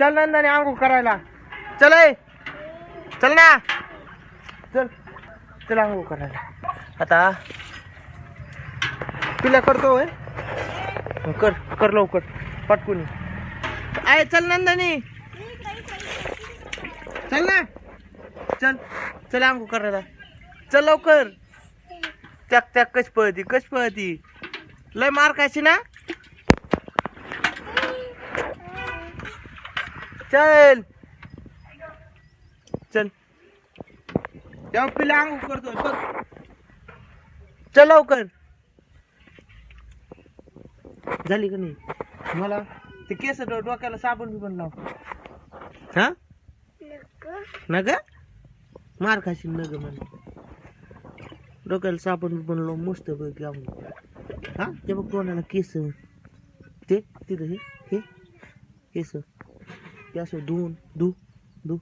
चल नंदाने आंघोळ करायला. चल ए. चल ना. चल. चल आंघोळ करायला. आता तुला करतो होय. कर कर लवकर. पटकून आहे चल नंदानी. चल ना. चल. चल आंघोळ करायला. चल लवकर. त्याक त्याक कश पळती कश पळती. लय मार खायची ना. चल. चल. तेव्हा पिला आंघोळ करतोय बघ. चल लवकर. झाली का नाही? मला ते केस डो- डोक्याला साबण बिबण लाव. हा? ना ग मार खाशील न ग मला डोक्याला साबण बिबण लाव मस्त बघ आंघोळ. हा? ते बघ तोंडाला केस. ते तिथं हे हे केस. असं धुवून धू धू.